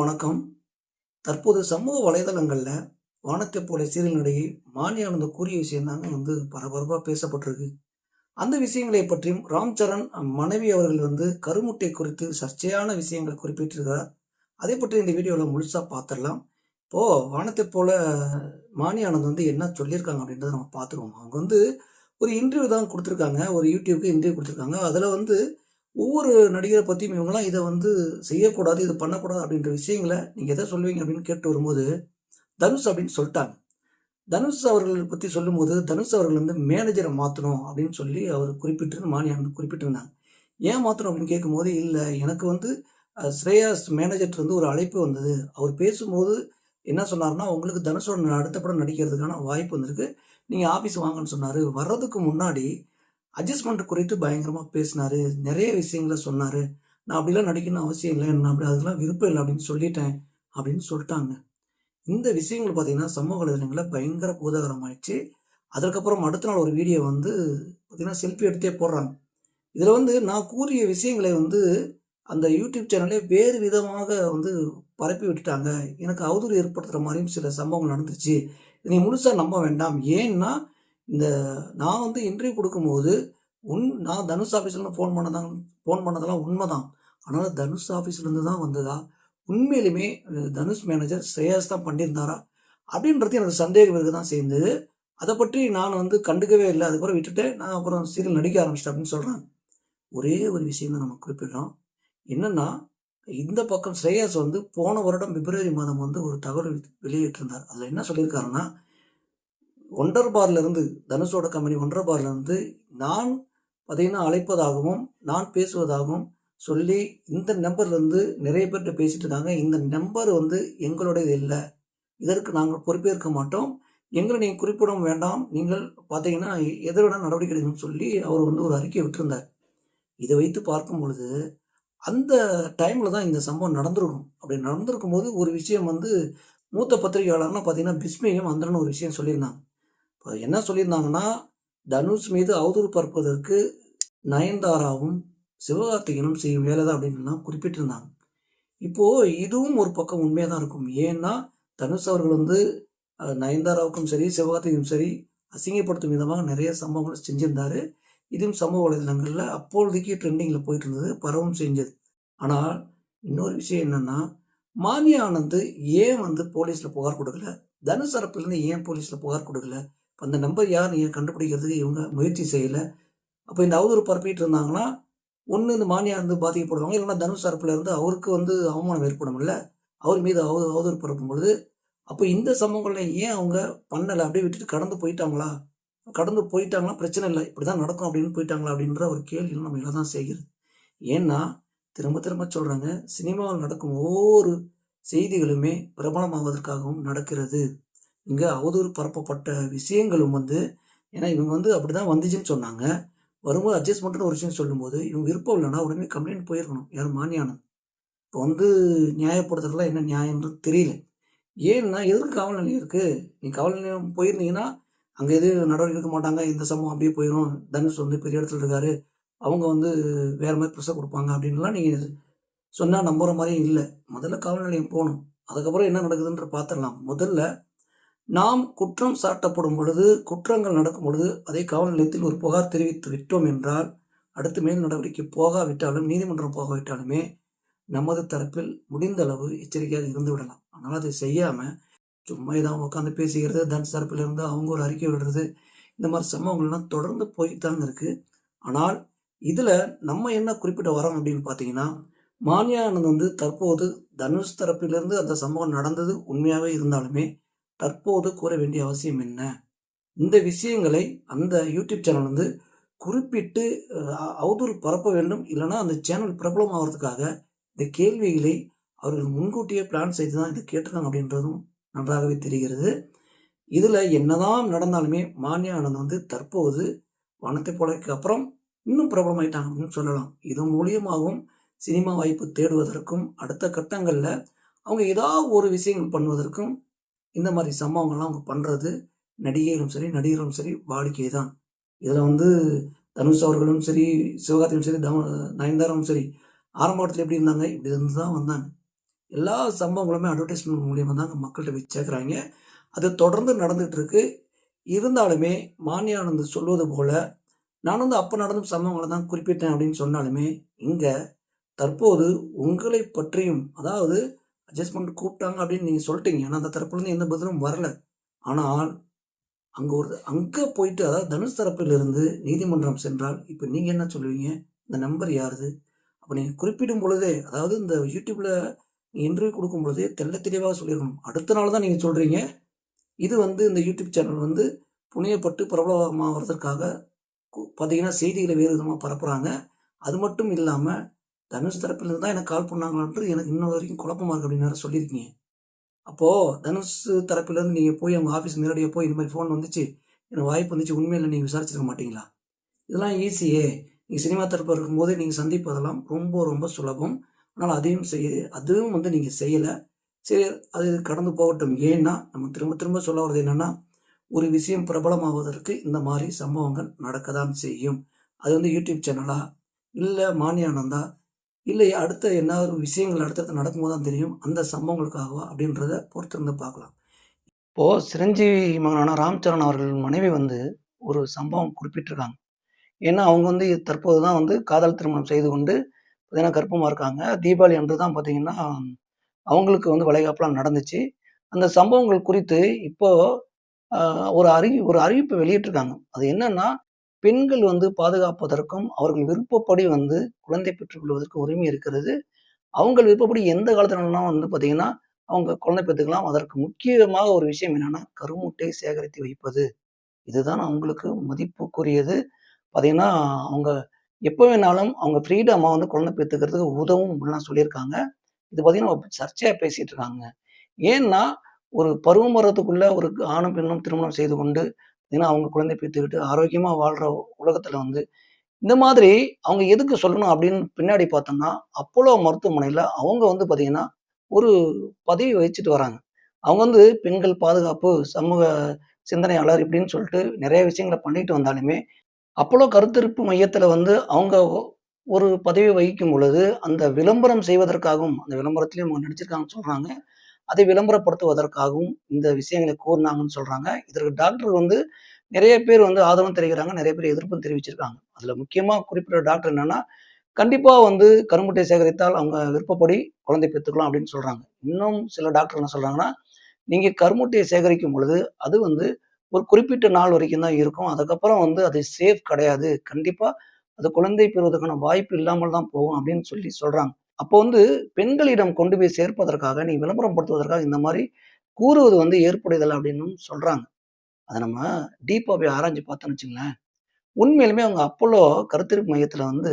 வணக்கம். தற்போது சமூக வலைதளங்களில் வானத்தை போல சீரியல் நடிகை மானியானந்த கூறிய விஷயம் தாங்க வந்து பரபரப்பாக பேசப்பட்டிருக்கு. அந்த விஷயங்களை பற்றியும் ராம் சரண் மனைவி அவர்கள் வந்து கருமுட்டை குறித்து சர்ச்சையான விஷயங்களை குறிப்பிட்டிருக்கிறார். அதை பற்றி இந்த வீடியோவில் முழுசாக பார்த்துடலாம் இப்போது வானத்தை போல மானியானந்த் வந்து என்ன சொல்லியிருக்காங்க அப்படின்றத நம்ம பார்த்துருவோம் அவங்க வந்து ஒரு இன்டர்வியூ தான் கொடுத்துருக்காங்க. ஒரு யூடியூப்க்கு இன்டர்வியூ கொடுத்துருக்காங்க. அதில் வந்து ஒவ்வொரு நடிகரை பற்றியும் இவங்களாம் இதை வந்து செய்யக்கூடாது இது பண்ணக்கூடாது அப்படின்ற விஷயங்களை நீங்கள் எதை சொல்லுவீங்க அப்படின்னு கேட்டு வரும்போது தனுஷ் அப்படின்னு சொல்லிட்டாங்க. தனுஷ் அவர்களை பற்றி சொல்லும்போது தனுஷ் அவர்கள் வந்து மேனேஜரை மாற்றணும் அப்படின்னு சொல்லி அவர் குறிப்பிட்டு மானியானந்த் குறிப்பிட்டிருந்தாங்க. ஏன் மாற்றணும் அப்படின்னு கேட்கும்போது இல்லை எனக்கு வந்து ஸ்ரேயாஸ் மேனேஜர்ட்டு வந்து ஒரு அழைப்பு வந்தது. அவர் பேசும்போது என்ன சொன்னார்னா உங்களுக்கு தனுஷோட அடுத்த படம் நடிக்கிறதுக்கான வாய்ப்பு வந்திருக்கு. நீங்கள் ஆஃபீஸ் வாங்கன்னு சொன்னார். வர்றதுக்கு முன்னாடி அட்ஜஸ்ட்மெண்ட் குறித்து பயங்கரமாக பேசினாரு. நிறைய விஷயங்களை சொன்னார். நான் அப்படிலாம் நடிக்கணும் அவசியம் இல்லை. நான் அப்படி அதெல்லாம் விருப்பம் இல்லை அப்படின்னு சொல்லிட்டேன் அப்படின்னு சொல்லிட்டாங்க. இந்த விஷயங்கள் பார்த்தீங்கன்னா சமூக வலைதளங்களில் பயங்கர பூதகரமாயிடுச்சு. அதற்கப்புறம் அடுத்த நாள் ஒரு வீடியோ வந்து பார்த்தீங்கன்னா செல்ஃபி எடுத்தே போடுறாங்க. இதில் வந்து நான் கூறிய விஷயங்களை வந்து அந்த யூடியூப் சேனலே வேறு விதமாக வந்து பரப்பி விட்டுட்டாங்க. எனக்கு அவதூறு ஏற்படுத்துகிற மாதிரியும் சில சம்பவங்கள் நடந்துச்சு இதை முழுசாக நம்ப வேண்டாம். ஏன்னா இந்த நான் வந்து இன்டர்வியூ கொடுக்கும்போது உன் நான் தனுஷ் ஆஃபீஸ்லேருந்து ஃபோன் பண்ணதான் ஃபோன் பண்ணதெல்லாம் உண்மைதான். ஆனால் தனுஷ் ஆஃபீஸ்லேருந்து தான் வந்ததா? உண்மையிலுமே தனுஷ் மேனேஜர் ஸ்ரேயாஸ் தான் பண்ணியிருந்தாரா? அப்படின்றது எனக்கு சந்தேகம் இருக்கு தான் சேர்ந்தது அதை பற்றி நான் வந்து கண்டுக்கவே இல்லை. அதுக்கப்புறம் விட்டுட்டு நான் அப்புறம் சீரியல் நடிக்க ஆரம்பிச்சிட்டேன் அப்படின்னு சொல்கிறேன் ஒரே ஒரு விஷயம் தான் நம்ம குறிப்பிடுறோம். என்னென்னா இந்த பக்கம் ஸ்ரேயாஸ் வந்து போன வருடம் பிப்ரவரி மாதம் வந்து ஒரு தகவல் வெளியிட்டிருந்தார். அதில் என்ன சொல்லியிருக்காருன்னா ஒண்டர் பார்லேருந்து தனுஷோட கம்பெனி ஒன்றர் பார்லேருந்து நான் பார்த்தீங்கன்னா அழைப்பதாகவும் நான் பேசுவதாகவும் சொல்லி இந்த நம்பர்லேருந்து நிறைய பேர்கிட்ட பேசிட்டு இருக்காங்க. இந்த நம்பர் வந்து எங்களுடையது இல்லை. இதற்கு நாங்கள் பொறுப்பேற்க மாட்டோம். எங்களை நீங்கள் குறிப்பிடவும் வேண்டாம். நீங்கள் பார்த்தீங்கன்னா எதிரோட நடவடிக்கை எடுக்கணும்னு சொல்லி அவர் வந்து ஒரு அறிக்கை விட்டிருந்தார். இதை வைத்து பார்க்கும் பொழுது அந்த டைமில் தான் இந்த சம்பவம் நடந்திருக்கும். அப்படி நடந்திருக்கும் போது ஒரு விஷயம் வந்து மூத்த பத்திரிகையாளர்னா பார்த்தீங்கன்னா பிஸ்மியும் அந்தரன் ஒரு விஷயம் சொல்லியிருந்தாங்க இப்போ என்ன சொல்லியிருந்தாங்கன்னா தனுஷ் மீது அவதூறு பரப்புவதற்கு நயன்தாராவும் சிவகார்த்திகனும் செய்யும் வேலை தான் அப்படின்லாம் குறிப்பிட்டிருந்தாங்க. இப்போது இதுவும் ஒரு பக்கம் உண்மையாக தான் இருக்கும். ஏன்னா தனுஷ் அவர்கள் வந்து நயன்தாராவுக்கும் சரி சிவகார்த்திகனும் சரி அசிங்கப்படுத்தும் விதமாக நிறைய சம்பவங்களை செஞ்சிருந்தாரு. இதுவும் சமூக வலைதளங்களில் அப்பொழுதைக்கு ட்ரெண்டிங்கில் போயிட்டு இருந்தது பரவும் செஞ்சது. ஆனால் இன்னொரு விஷயம் என்னன்னா மானிய ஆனந்த் ஏன் வந்து போலீஸில் புகார் கொடுக்கல? தனுஷ் தரப்புலேருந்து ஏன் போலீஸில் புகார் கொடுக்கல? அந்த நம்பர் யார் நீங்கள் கண்டுபிடிக்கிறதுக்கு இவங்க முயற்சி செய்யலை. அப்போ இந்த அவதூறு பரப்பிட்டு இருந்தாங்கன்னா ஒன்று இந்த மானியா இருந்து பாதிக்கப்படுவாங்க இல்லைன்னா தனுஷ் தரப்பில் இருந்து அவருக்கு வந்து அவமானம் ஏற்படும் இல்லை. அவர் மீது அவ அவதூறு பரப்பும் பொழுது அப்போ இந்த சம்பவங்களை ஏன் அவங்க பண்ணலை? அப்படியே விட்டுட்டு கடந்து போயிட்டாங்களா? கடந்து போயிட்டாங்களா பிரச்சனை இல்லை. இப்படி தான் நடக்கும் அப்படின்னு போயிட்டாங்களா? அப்படின்ற ஒரு கேள்வி நம்ம எல்லாம் தான் செய்கிறது. ஏன்னா திரும்ப திரும்ப சொல்கிறாங்க சினிமாவில் நடக்கும் ஒவ்வொரு செய்திகளுமே பிரபலமாவதற்காகவும் நடக்கிறது. இங்கே அவதூறு பரப்பப்பட்ட விஷயங்களும் வந்து ஏன்னா இவங்க வந்து அப்படி தான் வந்துச்சுன்னு சொன்னாங்க. வரும்போது அட்ஜஸ்ட்மெண்ட்னு ஒரு விஷயம் சொல்லும்போது இவங்க விருப்பம் இல்லைன்னா உடனே கம்ப்ளைண்ட் போயிருக்கணும் யார் மானியானது? இப்போ வந்து நியாயப்படுத்துறதுலாம் என்ன நியாயம்ன்றது தெரியல. ஏன்னா எதுக்கு காவல் நிலையம் இருக்குது நீ காவல் நிலையம் போயிருந்தீங்கன்னா அங்கே எதுவும் நடவடிக்கை எடுக்க மாட்டாங்க? இந்த சம்பவம் அப்படியே போயிடும் தனுஷ் வந்து பெரிய இடத்துல இருக்காரு. அவங்க வந்து வேறு மாதிரி ப்ரெஷர் கொடுப்பாங்க அப்படின்லாம் நீங்கள் சொன்னால் நம்புகிற மாதிரியும் இல்லை. முதல்ல காவல் நிலையம் போகணும். அதுக்கப்புறம் என்ன நடக்குதுன்ற பார்த்துடலாம் முதல்ல நாம் குற்றம் சாட்டப்படும் பொழுது குற்றங்கள் நடக்கும் பொழுது அதை காவல் நிலையத்தில் ஒரு புகார் தெரிவித்து விட்டோம் என்றால் அடுத்து மேல் நடவடிக்கை போகாவிட்டாலும் நீதிமன்றம் போகாவிட்டாலுமே நமது தரப்பில் முடிந்த அளவு எச்சரிக்கையாக இருந்து விடலாம். ஆனால் அதை செய்யாமல் சும்மா இதான் உட்காந்து பேசிக்கிறது தனுஷ் தரப்பில் இருந்து அவங்க ஒரு அறிக்கை விடுறது இந்த மாதிரி சம்பவங்கள்லாம் தொடர்ந்து போய்த்தாங்க இருக்குது ஆனால் இதில் நம்ம என்ன குறிப்பிட்ட வரோம் அப்படின்னு பார்த்தீங்கன்னா மானியானந்த் வந்து தற்போது தனுஷ் தரப்பிலிருந்து அந்த சம்பவம் நடந்தது உண்மையாகவே இருந்தாலுமே தற்போது கூற வேண்டிய அவசியம் என்ன? இந்த விஷயங்களை அந்த யூடியூப் சேனல் வந்து குறிப்பிட்டு அவதூறு பரப்ப வேண்டும். இல்லைன்னா அந்த சேனல் பிரபலம் ஆகிறதுக்காக இந்த கேள்விகளை அவர்கள் முன்கூட்டியே பிளான் செய்து தான் இதை கேட்டிருக்காங்க அப்படின்றதும் நன்றாகவே தெரிகிறது. இதில் என்னதான் நடந்தாலுமே மானியா ஆனந்த் வந்து தற்போது வனத்தை போலக்கு அப்புறம் இன்னும் பிரபலமாயிட்டாங்க அப்படின்னு சொல்லலாம். இது மூலியமாகவும் சினிமா வாய்ப்பு தேடுவதற்கும் அடுத்த கட்டங்களில் அவங்க ஏதாவது ஒரு விஷயங்கள் பண்ணுவதற்கும் இந்த மாதிரி சம்பவங்கள்லாம் அவங்க பண்ணுறது நடிகைகளும் சரி நடிகரும் சரி வாடிக்கை தான். இதில் வந்து தனுஷ் அவர்களும் சரி சிவகார்த்தியும் சரி தம நயன்தாராவும் சரி ஆரம்பத்தில் எப்படி இருந்தாங்க? இப்படி இருந்து தான் வந்தாங்க. எல்லா சம்பவங்களுமே அட்வர்டைஸ்மெண்ட் மூலியமாக தாங்க மக்கள்கிட்ட போய் சேர்க்குறாங்க அது தொடர்ந்து நடந்துகிட்டு இருக்கு. இருந்தாலுமே மானியானந்து சொல்வது போல் நான் வந்து அப்போ நடந்த சம்பவங்களை தான் குறிப்பிட்டேன் அப்படின்னு சொன்னாலுமே இங்கே தற்போது உங்களை பற்றியும் அதாவது அட்ஜஸ்ட்மெண்ட் கூப்பிட்டாங்க அப்படின்னு நீங்கள் சொல்லிட்டீங்க. ஆனால் அந்த தரப்புலேருந்து எந்த பதிலும் வரல. ஆனால் அங்கே ஒரு அங்கே போயிட்டு அதாவது தனுஷ் தரப்பிலிருந்து நீதிமன்றம் சென்றால் இப்போ நீங்கள் என்ன சொல்லுவீங்க? இந்த நம்பர் யாருது? அப்போ நீங்கள் குறிப்பிடும் பொழுதே அதாவது இந்த யூடியூப்பில் இன்டர்வியூ கொடுக்கும் பொழுதே தெல்ல தெளிவாக சொல்லியிருக்கணும் அடுத்த நாள் தான் நீங்கள் சொல்கிறீங்க இது வந்து இந்த யூடியூப் சேனல் வந்து புனியப்பட்டு பிரபலமாகிறதுக்காக பார்த்தீங்கன்னா செய்திகளை வேறு விதமாக பரப்புகிறாங்க அது மட்டும் இல்லாமல் தனுஷ் தரப்பிலிருந்து தான் எனக்கு கால் பண்ணாங்களான்ட்டு எனக்கு இன்னும் வரைக்கும் குழப்பமாக இருக்கு அப்படின்னு வேற சொல்லியிருக்கீங்க. அப்போது தனுஷ் தரப்பிலேருந்து நீங்கள் போய் அவங்க ஆஃபீஸ் நேரடியாக போய் இந்த மாதிரி ஃபோன் வந்துச்சு. எனக்கு வாய்ப்பு வந்துச்சு. உண்மையில் நீங்கள் விசாரிச்சிருக்க மாட்டீங்களா? இதெல்லாம் ஈஸியே நீங்கள் சினிமா தரப்பு இருக்கும்போது நீங்கள் சந்திப்பதெல்லாம் ரொம்ப ரொம்ப சுலபம். ஆனால் அதையும் செய்ய அதுவும் வந்து நீங்கள் செய்யலை. சரி அது கடந்து போகட்டும். ஏன்னா நம்ம திரும்ப திரும்ப சொல்ல வர்றது என்னென்னா ஒரு விஷயம் பிரபலமாவதற்கு இந்த மாதிரி சம்பவங்கள் நடக்க தான் செய்யும். அது வந்து யூடியூப் சேனலா இல்லை மானியானந்தா இல்லை அடுத்த என்ன ஒரு விஷயங்கள் அடுத்தடுத்து நடக்கும்போது தான் தெரியும். அந்த சம்பவங்களுக்காகவா அப்படின்றத பொறுத்திருந்து பார்க்கலாம். இப்போது சிரஞ்சீவி மகனான ராம்சரண் அவர்கள் மனைவி வந்து ஒரு சம்பவம் குறிப்பிட்டிருக்காங்க. ஏன்னா அவங்க வந்து தற்போது தான் வந்து காதல் திருமணம் செய்து கொண்டு பார்த்தீங்கன்னா கர்ப்பமாக இருக்காங்க. தீபாவளி அன்று தான் பார்த்தீங்கன்னா அவங்களுக்கு வந்து வளைகாப்பெலாம் நடந்துச்சு. அந்த சம்பவங்கள் குறித்து இப்போது ஒரு அறி ஒரு அறிவிப்பை வெளியிட்டிருக்காங்க. அது என்னன்னா பெண்கள் வந்து பாதுகாப்பதற்கும் அவர்கள் விருப்பப்படி வந்து குழந்தை பெற்றுக்கொள்வதற்கு உரிமை இருக்கிறது. அவங்க விருப்பப்படி எந்த காலத்துலலாம் வந்து பார்த்தீங்கன்னா அவங்க குழந்தை பெற்றுக்கலாம். அதற்கு முக்கியமாக ஒரு விஷயம் என்னன்னா கருமுட்டை சேகரித்து வைப்பது. இதுதான் அவங்களுக்கு மதிப்புக்குரியது. பார்த்தீங்கன்னா அவங்க எப்போ வேணாலும் அவங்க ஃப்ரீடமாக வந்து குழந்தை பெற்றுக்கிறதுக்கு உதவும் அப்படிலாம் சொல்லியிருக்காங்க. இது பார்த்தீங்கன்னா சர்ச்சையாக பேசிட்டு இருக்காங்க. ஏன்னா ஒரு பருவம் வரத்துக்குள்ள ஒரு ஆணும் பெண்ணும் திருமணம் செய்து கொண்டு ஏன்னா அவங்க குழந்தை பெற்றுக்கிட்டு ஆரோக்கியமாக வாழ்கிற உலகத்தில் வந்து இந்த மாதிரி அவங்க எதுக்கு சொல்லணும் அப்படின்னு பின்னாடி பார்த்தோம்னா அப்போலோ மருத்துவமனையில் அவங்க வந்து பார்த்தீங்கன்னா ஒரு பதவி வச்சுட்டு வராங்க. அவங்க வந்து பெண்கள் பாதுகாப்பு சமூக சிந்தனையாளர் இப்படின்னு சொல்லிட்டு நிறைய விஷயங்களை பண்ணிட்டு வந்தாலுமே அப்போலோ கருத்திருப்பு மையத்தில் வந்து அவங்க ஒரு பதவி வகிக்கும் பொழுது அந்த விளம்பரம் செய்வதற்காகவும் அந்த விளம்பரத்திலையும் அவங்க நடிச்சிருக்காங்கன்னு சொல்றாங்க. அதை விளம்பரப்படுத்துவதற்காகவும் இந்த விஷயங்களை கூறினாங்கன்னு சொல்றாங்க. இதற்கு டாக்டர் வந்து நிறைய பேர் வந்து ஆதரவும் தெரிவிக்கிறாங்க நிறைய பேர் எதிர்ப்பும் தெரிவிச்சிருக்காங்க. அதுல முக்கியமா குறிப்பிட்ட டாக்டர் என்னன்னா கண்டிப்பா வந்து கருமுட்டை சேகரித்தால் அவங்க விருப்பப்படி குழந்தை பெற்றுக்கலாம் அப்படின்னு சொல்றாங்க. இன்னும் சில டாக்டர் என்ன சொல்றாங்கன்னா நீங்க கருமுட்டையை சேகரிக்கும் பொழுது அது வந்து ஒரு குறிப்பிட்ட நாள் வரைக்கும் தான் இருக்கும். அதுக்கப்புறம் வந்து அது சேஃப் கிடையாது. கண்டிப்பா அது குழந்தை பெறுவதற்கான வாய்ப்பு இல்லாமல் தான் போகும் அப்படின்னு சொல்லி சொல்றாங்க. அப்போ வந்து பெண்களிடம் கொண்டு போய் சேர்ப்பதற்காக நீ விளம்பரம் படுத்துவதற்காக இந்த மாதிரி கூறுவது வந்து ஏற்புடையதல் அப்படின்னு சொல்றாங்க. அதை நம்ம டீப்பா போய் ஆராய்ஞ்சு பார்த்தோம்னு வச்சுங்களேன் உண்மையிலுமே அவங்க அப்போலோ கருத்திருப்பு மையத்துல வந்து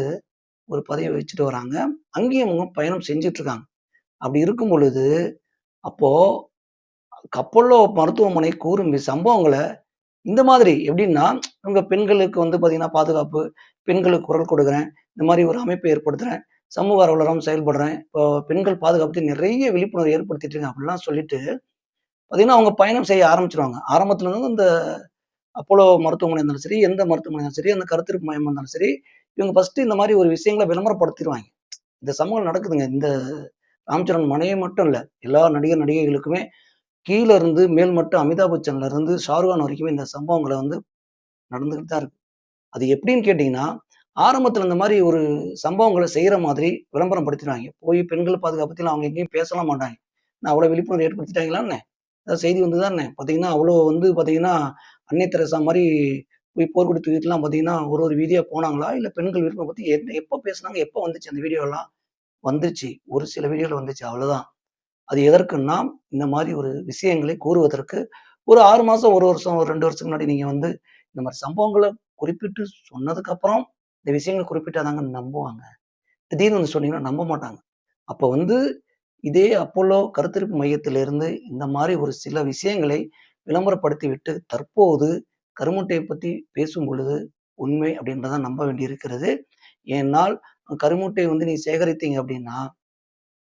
ஒரு பதவி வச்சுட்டு வராங்க. அங்கேயும் அவங்க பயணம் செஞ்சுட்டு இருக்காங்க. அப்படி இருக்கும் பொழுது அப்போ அப்போலோ மருத்துவமனை கூறும் சம்பவங்களை இந்த மாதிரி எப்படின்னா இவங்க பெண்களுக்கு வந்து பார்த்தீங்கன்னா பாதுகாப்பு பெண்களுக்கு குரல் கொடுக்குறேன் இந்த மாதிரி ஒரு அமைப்பை ஏற்படுத்துறேன் சமூக ஆர்வலரம் செயல்படுறேன். இப்போ பெண்கள் பாதுகாப்பு நிறைய விழிப்புணர்வு ஏற்படுத்திட்டு இருக்கேன் அப்படிலாம் சொல்லிட்டு பார்த்தீங்கன்னா அவங்க பயணம் செய்ய ஆரம்பிச்சிருவாங்க. ஆரம்பத்துல இருந்து இந்த அப்போலோ மருத்துவமனை இருந்தாலும் சரி எந்த மருத்துவமனை சரி அந்த கருத்திருப்பு மையம் இருந்தாலும் சரி இவங்க ஃபர்ஸ்ட் இந்த மாதிரி ஒரு விஷயங்களை விளம்பரப்படுத்திடுவாங்க இந்த சமூகம் நடக்குதுங்க. இந்த ராம்சரண் மனைவி மட்டும் இல்லை எல்லா நடிகர் நடிகைகளுக்குமே கீழே இருந்து மேல் மட்டும் அமிதாப் பச்சன்ல இருந்து ஷாருக்கான் வரைக்குமே இந்த சம்பவங்களை வந்து நடந்துகிட்டு தான் இருக்கு. அது எப்படின்னு கேட்டிங்கன்னா ஆரம்பத்தில் இந்த மாதிரி ஒரு சம்பவங்களை செய்கிற மாதிரி விளம்பரம் படுத்திடுவாங்க போய் பெண்கள் பாதுகாப்பத்தில் அவங்க எங்கேயும் பேசலாம் மாட்டாங்க. நான் அவ்வளோ விழிப்புணர்வு ஏற்படுத்திட்டாங்களான்னு அதாவது செய்தி வந்து தானே பார்த்தீங்கன்னா அவ்வளோ வந்து பார்த்தீங்கன்னா அன்னை தெரசா மாதிரி போய் போர்க்குடி தூக்கிட்டுலாம் பார்த்தீங்கன்னா ஒரு ஒரு வீதியாக போனாங்களா? இல்லை பெண்கள் விருப்பம் பற்றி என்ன எப்போ பேசுனாங்க? எப்போ வந்துச்சு அந்த வீடியோலாம்? வந்துச்சு. ஒரு சில வீடியோவில் வந்துச்சு. அவ்வளோதான் அது எதற்குன்னா இந்த மாதிரி ஒரு விஷயங்களை கூறுவதற்கு ஒரு ஆறு மாதம் ஒரு வருஷம் ஒரு ரெண்டு வருஷத்துக்கு முன்னாடி நீங்கள் வந்து இந்த மாதிரி சம்பவங்களை குறிப்பிட்டு சொன்னதுக்கப்புறம் இந்த விஷயங்கள் குறிப்பிட்டாதாங்க நம்புவாங்க. திடீர்னு வந்து சொன்னீங்கன்னா நம்ப மாட்டாங்க. அப்போ வந்து இதே அப்போலோ கருத்திருப்பு மையத்திலிருந்து இந்த மாதிரி ஒரு சில விஷயங்களை விளம்பரப்படுத்தி விட்டு தற்போது கருமுட்டையை பற்றி பேசும் பொழுது உண்மை அப்படின்றத நம்ப வேண்டியிருக்கிறது. ஏன்னால் கருமுட்டையை வந்து நீ சேகரித்தீங்க அப்படின்னா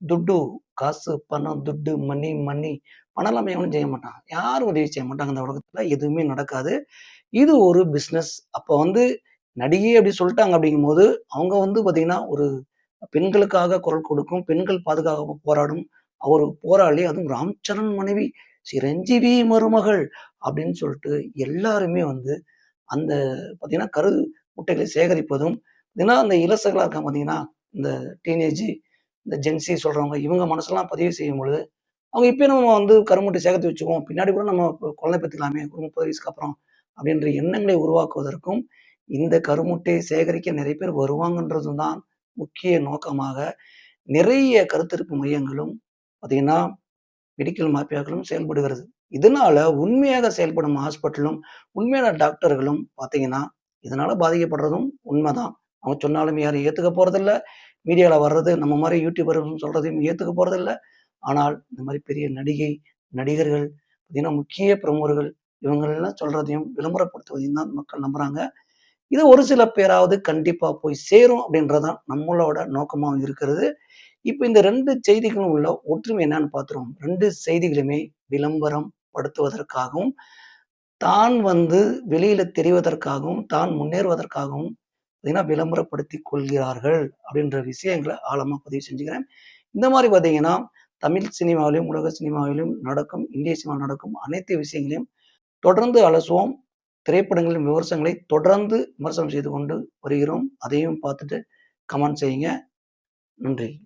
துட்டு காசு பணம் துட்டு மணி மணி பணம் இல்லாமல் எவனும் செய்ய மாட்டான். யாரும் உதவி செய்ய மாட்டாங்க. இந்த உலகத்தில் எதுவுமே நடக்காது. இது ஒரு பிஸ்னஸ் அப்போ வந்து நடிகை அப்படி சொல்லிட்டாங்க அப்படிங்கும்போது அவங்க வந்து பார்த்தீங்கன்னா ஒரு பெண்களுக்காக குரல் கொடுக்கும் பெண்கள் பாதுகாக்க போராடும் அவர் போராளி அதுவும் ராம்சரண் மனைவி. சிரஞ்சீவி மருமகள் அப்படின்னு சொல்லிட்டு எல்லாருமே வந்து அந்த பார்த்தீங்கன்னா கரு முட்டைகளை சேகரிப்பதும் ஏன்னா அந்த இலசகளாக இருக்காங்க பார்த்தீங்கன்னா இந்த டீனேஜ் இந்த ஜென்சி சொல்றவங்க இவங்க மனசெல்லாம் பதிவு செய்யும் பொழுது அவங்க இப்போ நம்ம வந்து கருமுட்டை சேகரித்து வச்சுக்குவோம். பின்னாடி கூட நம்ம குழந்தை பெற்றுக்கலாமே ஒரு முப்பது வயசுக்கு அப்புறம் அப்படின்ற எண்ணங்களை உருவாக்குவதற்கும் இந்த கருமுட்டையை சேகரிக்க நிறைய பேர் வருவாங்கன்றதும் தான் முக்கிய நோக்கமாக. நிறைய கருத்திருப்பு மையங்களும் பார்த்தீங்கன்னா மெடிக்கல் மாஃபியாக்களும் செயல்படுகிறது. இதனால உண்மையாக செயல்படும் ஹாஸ்பிட்டலும் உண்மையான டாக்டர்களும் பார்த்தீங்கன்னா இதனால பாதிக்கப்படுறதும் உண்மைதான். அவங்க சொன்னாலும் யாரும் ஏற்றுக்க போகிறதில்ல மீடியாவில் வர்றது நம்ம மாதிரி யூடியூபர்கள் சொல்றதையும் ஏற்றுக்க போகிறதில்ல ஆனால் இந்த மாதிரி பெரிய நடிகை நடிகர்கள் பார்த்தீங்கன்னா முக்கிய பிரமுகர்கள் இவங்களெல்லாம் சொல்கிறதையும் விளம்பரப்படுத்துவதையும் தான் மக்கள் நம்புகிறாங்க இது ஒரு சில பேராவது கண்டிப்பாக போய் சேரும் அப்படின்றதான் நம்மளோட நோக்கமாக இருக்கிறது. இப்போ இந்த ரெண்டு செய்திகளும் உள்ள ஒற்றுமை என்னன்னு பார்த்துருவோம். ரெண்டு செய்திகளுமே விளம்பரம் படுத்துவதற்காகவும் தான் வந்து வெளியில தெரிவதற்காகவும் தான் முன்னேறுவதற்காகவும் பார்த்தீங்கன்னா விளம்பரப்படுத்தி கொள்கிறார்கள் அப்படின்ற விஷயங்களை ஆழமாக பதிவு செஞ்சுக்கிறேன். இந்த மாதிரி பார்த்தீங்கன்னா தமிழ் சினிமாவிலும் உலக சினிமாவிலும் நடக்கும் இந்திய சினிமாவில் நடக்கும் அனைத்து விஷயங்களையும் தொடர்ந்து அலசுவோம். திரைப்படங்களின் விமர்சனங்களை தொடர்ந்து விமர்சனம் செய்து கொண்டு வருகிறோம். அதையும் பார்த்துட்டு கமெண்ட் செய்யுங்க. நன்றி.